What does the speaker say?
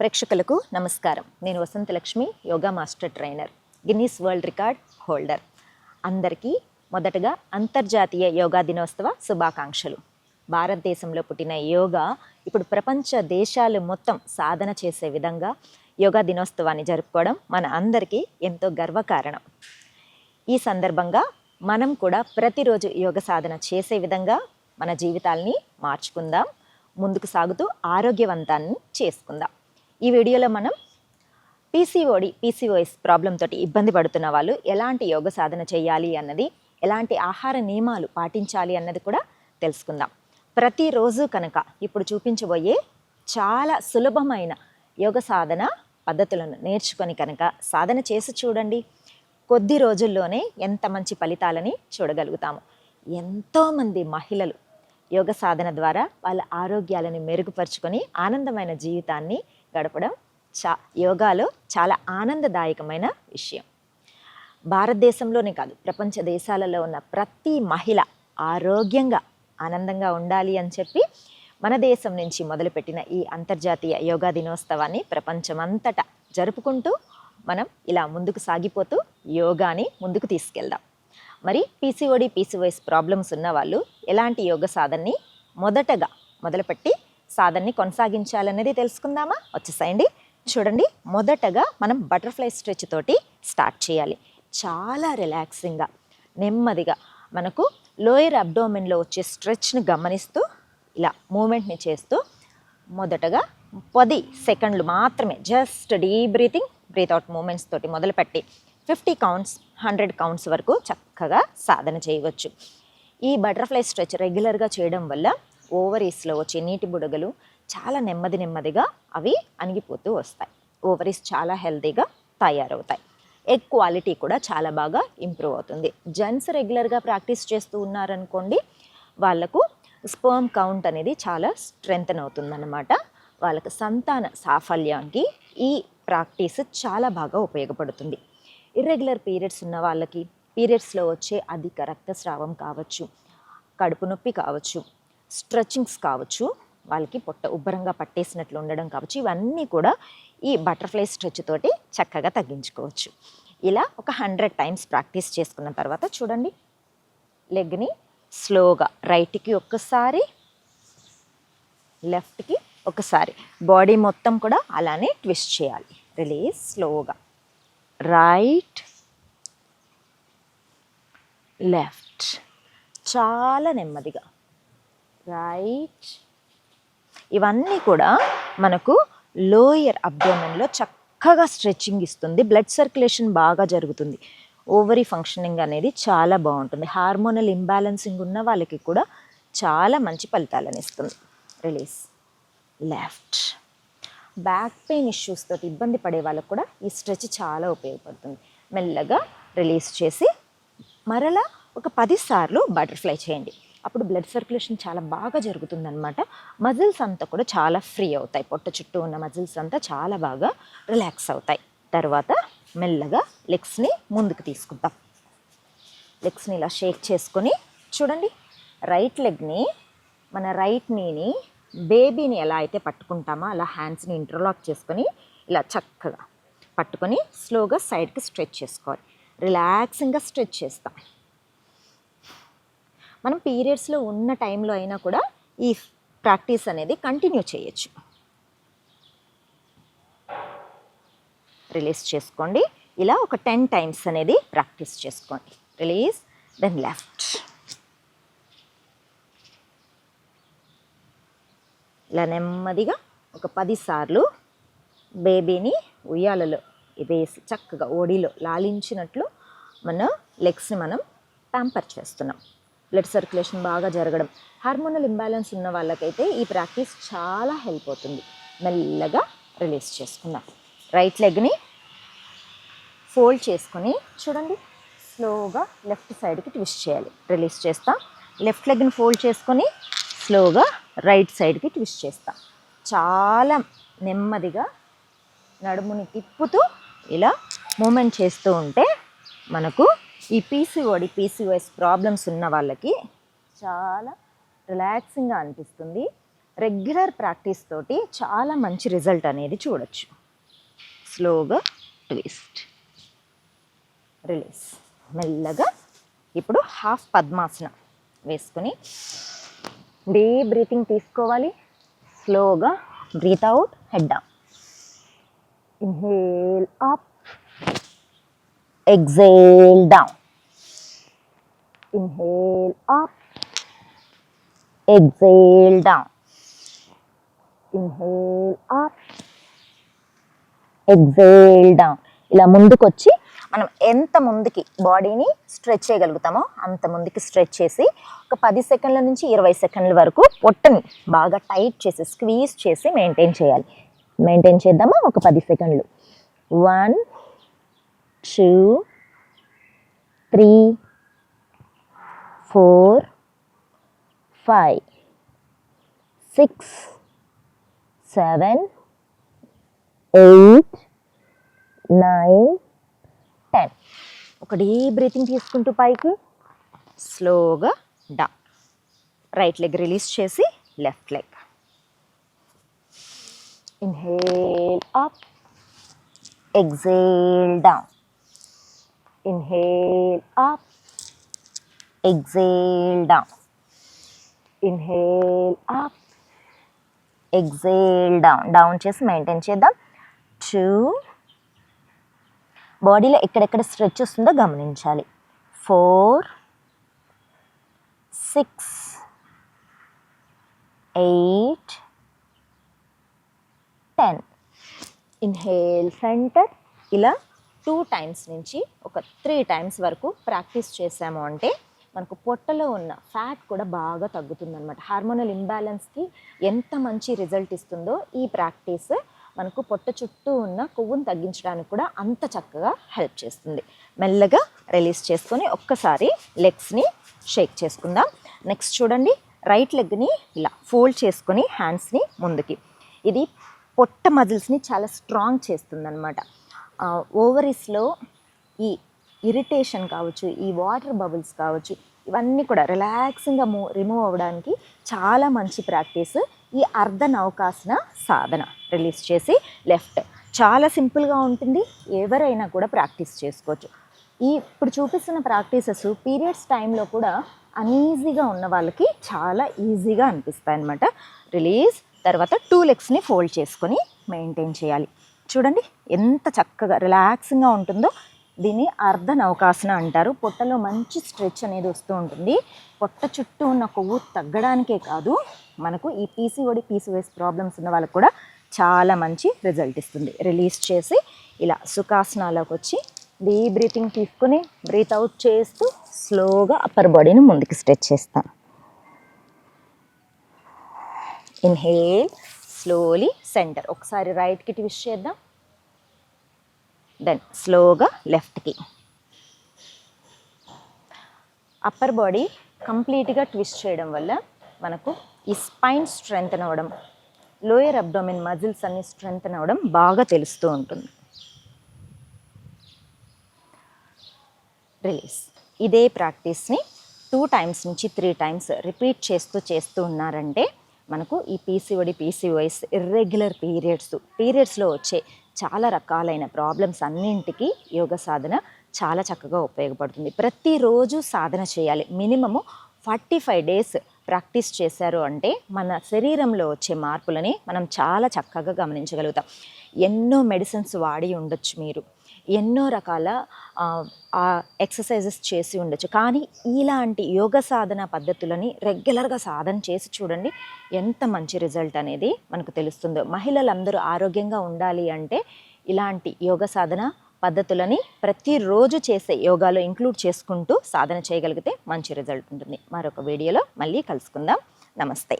ప్రేక్షకులకు నమస్కారం. నేను Vasanthalakshmi yoga master trainer Guinness world record holder. అందరికీ మొదటగా అంతర్జాతీయ యోగా దినోత్సవ శుభాకాంక్షలు. భారతదేశంలో పుట్టిన యోగా ఇప్పుడు ప్రపంచ దేశాలు మొత్తం సాధన చేసే విధంగా యోగా దినోత్సవాన్ని జరుపుకోవడం మన అందరికీ ఎంతో గర్వకారణం. ఈ సందర్భంగా మనం కూడా ప్రతిరోజు యోగ సాధన చేసే విధంగా మన జీవితాల్ని మార్చుకుందాం ముందుకు సాగుతూ ఆరోగ్యవంతాన్ని చేసుకుందాం. ఈ వీడియోలో మనం పీసీఓడి పీసీఓఎస్ ప్రాబ్లం తోటి ఇబ్బంది పడుతున్న వాళ్ళు ఎలాంటి యోగ సాధన చేయాలి అన్నది ఎలాంటి ఆహార నియమాలు పాటించాలి అన్నది కూడా తెలుసుకుందాం. ప్రతిరోజు కనుక ఇప్పుడు చూపించబోయే చాలా సులభమైన యోగ సాధన పద్ధతులను నేర్చుకొని కనుక సాధన చేసి చూడండి. కొద్ది రోజుల్లోనే ఎంత మంచి ఫలితాలని చూడగలుగుతాము. ఎంతోమంది మహిళలు యోగ సాధన ద్వారా వాళ్ళ ఆరోగ్యాలను మెరుగుపరుచుకొని ఆనందమైన జీవితాన్ని గడపడం చా యోగాలో చాలా ఆనందదాయకమైన విషయం. భారతదేశంలోనే కాదు ప్రపంచ దేశాలలో ఉన్న ప్రతి మహిళ ఆరోగ్యంగా ఆనందంగా ఉండాలి అని చెప్పి మన దేశం నుంచి మొదలుపెట్టిన ఈ అంతర్జాతీయ యోగా దినోత్సవాన్ని ప్రపంచమంతటా జరుపుకుంటూ మనం ఇలా ముందుకు సాగిపోతూ యోగాని ముందుకు తీసుకెళ్దాం. మరి పీసీఓడి పీసీఓఎస్ ప్రాబ్లమ్స్ ఉన్న వాళ్ళు ఎలాంటి యోగ సాధనని మొదటగా మొదలుపెట్టి సాధనని కొనసాగించాలనేది తెలుసుకుందామా? వచ్చేసేయండి. చూడండి మొదటగా మనం బటర్ఫ్లై స్ట్రెచ్ తోటి స్టార్ట్ చేయాలి. చాలా రిలాక్సింగ్గా నెమ్మదిగా మనకు లోయర్ అబ్డోమెన్లో వచ్చే స్ట్రెచ్ని గమనిస్తూ ఇలా మూమెంట్ని చేస్తూ మొదటగా పది సెకండ్లు మాత్రమే just deep breathing breath out movements తోటి మొదలుపెట్టి ఫిఫ్టీ కౌంట్స్ హండ్రెడ్ కౌంట్స్ వరకు చక్కగా సాధన చేయవచ్చు. ఈ బటర్ఫ్లై స్ట్రెచ్ రెగ్యులర్గా చేయడం వల్ల ఓవరీస్లో వచ్చే నీటి బుడగలు చాలా నెమ్మది నెమ్మదిగా అవి అణిగిపోతూ వస్తాయి. ఓవరీస్ చాలా హెల్తీగా తయారవుతాయి. ఎగ్ క్వాలిటీ కూడా చాలా బాగా ఇంప్రూవ్ అవుతుంది. జెంట్స్ రెగ్యులర్గా ప్రాక్టీస్ చేస్తూ ఉన్నారనుకోండి వాళ్ళకు స్పర్మ్ కౌంట్ అనేది చాలా స్ట్రెంగ్తన్ అవుతుందన్నమాట. వాళ్ళకి సంతాన సాఫల్యానికి ఈ ప్రాక్టీస్ చాలా బాగా ఉపయోగపడుతుంది. ఇర్రెగ్యులర్ పీరియడ్స్ ఉన్న వాళ్ళకి పీరియడ్స్లో వచ్చే అధిక రక్తస్రావం కావచ్చు కడుపు నొప్పి కావచ్చు స్ట్రెచింగ్స్ కావచ్చు వాళ్ళకి పొట్ట ఉబ్బరంగా పట్టేసినట్లు ఉండడం కావచ్చు ఇవన్నీ కూడా ఈ బటర్ఫ్లై స్ట్రెచ్ తోటి చక్కగా తగ్గించుకోవచ్చు. ఇలా ఒక హండ్రెడ్ టైమ్స్ ప్రాక్టీస్ చేసుకున్న తర్వాత చూడండి లెగ్ని స్లోగా రైట్కి ఒక్కసారి లెఫ్ట్కి ఒకసారి బాడీ మొత్తం కూడా అలానే ట్విస్ట్ చేయాలి. రిలీజ్ స్లోగా. Right left. చాలా నెమ్మదిగా. రైట్ ఇవన్నీ కూడా మనకు లోయర్ అబ్డోమెన్లో చక్కగా స్ట్రెచ్చింగ్ ఇస్తుంది. బ్లడ్ సర్క్యులేషన్ బాగా జరుగుతుంది. ఓవరీ ఫంక్షనింగ్ అనేది చాలా బాగుంటుంది. హార్మోనల్ ఇంబ్యాలెన్సింగ్ ఉన్న వాళ్ళకి కూడా చాలా మంచి ఫలితాలను ఇస్తుంది. Release left back pain issues తోటి ఇబ్బంది పడే వాళ్ళకు కూడా ఈ స్ట్రెచ్ చాలా ఉపయోగపడుతుంది. మెల్లగా రిలీజ్ చేసి మరలా ఒక పదిసార్లు బటర్ఫ్లై చేయండి. అప్పుడు బ్లడ్ సర్క్యులేషన్ చాలా బాగా జరుగుతుందనమాట మజిల్స్ అంతా కూడా చాలా ఫ్రీ అవుతాయి. పొట్ట చుట్టూ ఉన్న మజిల్స్ అంతా చాలా బాగా రిలాక్స్ అవుతాయి. తర్వాత మెల్లగా లెగ్స్ని ముందుకు తీసుకుంటాం లెగ్స్ని ఇలా షేక్ చేసుకొని చూడండి. రైట్ లెగ్ని మన రైట్ నీని బేబీని ఎలా అయితే పట్టుకుంటామో అలా హ్యాండ్స్ని ఇంటర్లాక్ చేసుకొని ఇలా చక్కగా పట్టుకొని స్లోగా సైడ్కి స్ట్రెచ్ చేసుకోవాలి. రిలాక్సింగ్గా స్ట్రెచ్ చేస్తాం. మనం పీరియడ్స్లో ఉన్న టైంలో అయినా కూడా ఈ ప్రాక్టీస్ అనేది కంటిన్యూ చేయొచ్చు. రిలీజ్ చేసుకోండి. ఇలా ఒక టెన్ టైమ్స్ అనేది ప్రాక్టీస్ చేసుకోండి. Release then left. ఇలా నెమ్మదిగా ఒక పదిసార్లు బేబీని ఉయ్యాలలో వేసి చక్కగా ఓడిలో లాలించినట్లు మన లెగ్స్ని మనం ప్యాంపర్ చేస్తున్నాం. బ్లడ్ సర్క్యులేషన్ బాగా జరగడం. హార్మోనల్ ఇంబ్యాలెన్స్ ఉన్న వాళ్ళకైతే ఈ ప్రాక్టీస్ చాలా హెల్ప్ అవుతుంది. మెల్లగా రిలీజ్ చేసుకుందాం. రైట్ లెగ్ని ఫోల్డ్ చేసుకొని చూడండి. స్లోగా లెఫ్ట్ సైడ్కి ట్విస్ట్ చేయాలి. రిలీజ్ చేస్తాం. లెఫ్ట్ లెగ్ని ఫోల్డ్ చేసుకొని స్లోగా రైట్ సైడ్కి ట్విస్ట్ చేస్తాం. చాలా నెమ్మదిగా నడుముని తిప్పుతూ ఇలా మూమెంట్ చేస్తూ ఉంటే మనకు ఈ పీసీఓడి పీసీఓఎస్ ప్రాబ్లమ్స్ ఉన్న వాళ్ళకి చాలా రిలాక్సింగ్గా అనిపిస్తుంది. రెగ్యులర్ ప్రాక్టీస్ తోటి చాలా మంచి రిజల్ట్ అనేది చూడొచ్చు. స్లోగా ట్విస్ట్. రిలీజ్. మెల్లగా ఇప్పుడు హాఫ్ పద్మాసనం వేసుకుని డీప్ బ్రీతింగ్ తీసుకోవాలి. స్లోగా breath out head down inhale up exhale down. Inhale up. Exhale down. Inhale up. Exhale down ఇలా ముందుకొచ్చి మనం ఎంత ముందుకి బాడీని స్ట్రెచ్ చేయగలుగుతామో అంత ముందుకి స్ట్రెచ్ చేసి ఒక పది సెకండ్ల నుంచి ఇరవై సెకండ్ల వరకు పొట్టని బాగా టైట్ చేసి స్క్వీజ్ చేసి మెయింటైన్ చేయాలి. మెయింటైన్ చేద్దామా? ఒక పది సెకండ్లు. One two three four five six seven eight nine ten ఒక డీప్ బ్రీతింగ్ తీసుకుంటూ పైకి. స్లోగా డౌన్ రైట్ లెగ్ రిలీజ్ చేసి left leg inhale up exhale down inhale up exhale down inhale up exhale down down చేసి maintain చేద్దాం. Two బాడీలో ఎక్కడెక్కడ stretch వస్తుందో గమనించాలి. Four six eight ten inhale center ఇలా టూ టైమ్స్ నుంచి ఒక త్రీ టైమ్స్ వరకు ప్రాక్టీస్ చేసాము అంటే మనకు పొట్టలో ఉన్న ఫ్యాట్ కూడా బాగా తగ్గుతుందన్నమాట. హార్మోనల్ ఇంబ్యాలెన్స్కి ఎంత మంచి రిజల్ట్ ఇస్తుందో ఈ ప్రాక్టీస్ మనకు పొట్ట చుట్టూ ఉన్న కొవ్వును తగ్గించడానికి కూడా అంత చక్కగా హెల్ప్ చేస్తుంది. మెల్లగా రిలీజ్ చేసుకొని ఒక్కసారి లెగ్స్ని షేక్ చేసుకుందాం. నెక్స్ట్ చూడండి రైట్ లెగ్ని ఇలా ఫోల్డ్ చేసుకొని హ్యాండ్స్ని ముందుకి. ఇది పొట్ట మజిల్స్ని చాలా స్ట్రాంగ్ చేస్తుందన్నమాట. ఓవరీస్లో ఈ ఇరిటేషన్ కావచ్చు ఈ వాటర్ బబుల్స్ కావచ్చు ఇవన్నీ కూడా రిలాక్సింగ్గా మూ రిమూవ్ అవ్వడానికి చాలా మంచి ప్రాక్టీస్ ఈ అర్ధ నౌకాసన సాధన రిలీజ్ చేసి లెఫ్ట్ చాలా సింపుల్గా ఉంటుంది ఎవరైనా కూడా ప్రాక్టీస్ చేసుకోవచ్చు. ఈ ఇప్పుడు చూపిస్తున్న ప్రాక్టీసెస్ పీరియడ్స్ టైంలో కూడా అన్ఈజీగా ఉన్న వాళ్ళకి చాలా ఈజీగా అనిపిస్తాయి అనమాట రిలీజ్ తర్వాత టూ లెగ్స్ని ఫోల్డ్ చేసుకొని మెయింటైన్ చేయాలి. చూడండి ఎంత చక్కగా రిలాక్సింగ్గా ఉంటుందో. దీన్ని అర్ధ నౌకాసన అంటారు. పొట్టలో మంచి స్ట్రెచ్ అనేది వస్తూ ఉంటుంది. పొట్ట చుట్టూ ఉన్న కొవ్వు తగ్గడానికే కాదు మనకు ఈ పీసీఓడి పీసీఓఎస్ ప్రాబ్లమ్స్ ఉన్న వాళ్ళకి కూడా చాలా మంచి రిజల్ట్ ఇస్తుంది. రిలీజ్ చేసి ఇలా సుఖాసనాలోకి వచ్చి డీప్ బ్రీతింగ్ తీసుకుని బ్రీత్ అవుట్ చేస్తూ స్లోగా అప్పర్ బాడీని ముందుకు స్ట్రెచ్ చేస్తాను ఇన్హేల్ స్లోలీ సెంటర్ ఒకసారి రైట్కి ట్విస్ట్ చేద్దాం. దెన్ స్లోగా లెఫ్ట్కి అప్పర్ బాడీ కంప్లీట్గా ట్విస్ట్ చేయడం వల్ల మనకు ఈ స్పైన్ స్ట్రెంగ్త్ అవ్వడం లోయర్ అబ్డోమిన్ మజిల్స్ అన్ని స్ట్రెంగ్త్ అవ్వడం బాగా తెలుస్తూ ఉంటుంది. రిలీజ్ ఇదే ప్రాక్టీస్ని టూ టైమ్స్ నుంచి త్రీ టైమ్స్ రిపీట్ చేస్తూ చేస్తూ ఉన్నారంటే మనకు ఈ పీసీఓడి పీసీఓఎస్ ఇర్రెగ్యులర్ పీరియడ్స్ పీరియడ్స్లో వచ్చే చాలా రకాలైన ప్రాబ్లమ్స్ అన్నింటికి యోగ సాధన చాలా చక్కగా ఉపయోగపడుతుంది. ప్రతిరోజు సాధన చేయాలి. Minimum forty five days practice చేశారు అంటే మన శరీరంలో వచ్చే మార్పులని మనం చాలా చక్కగా గమనించగలుగుతాం. ఎన్నో మెడిసిన్స్ వాడి ఉండొచ్చు మీరు. ఎన్నో రకాల ఎక్సర్సైజెస్ చేసి ఉండొచ్చు. కానీ ఇలాంటి యోగ సాధన పద్ధతులని రెగ్యులర్గా సాధన చేసి చూడండి ఎంత మంచి రిజల్ట్ అనేది మనకు తెలుస్తుందో. మహిళలందరూ ఆరోగ్యంగా ఉండాలి అంటే ఇలాంటి యోగ సాధన పద్ధతులని ప్రతిరోజు చేసే యోగాలో ఇంక్లూడ్ చేసుకుంటూ సాధన చేయగలిగితే మంచి రిజల్ట్ ఉంటుంది. మరొక వీడియోలో మళ్ళీ కలుసుకుందాం. నమస్తే.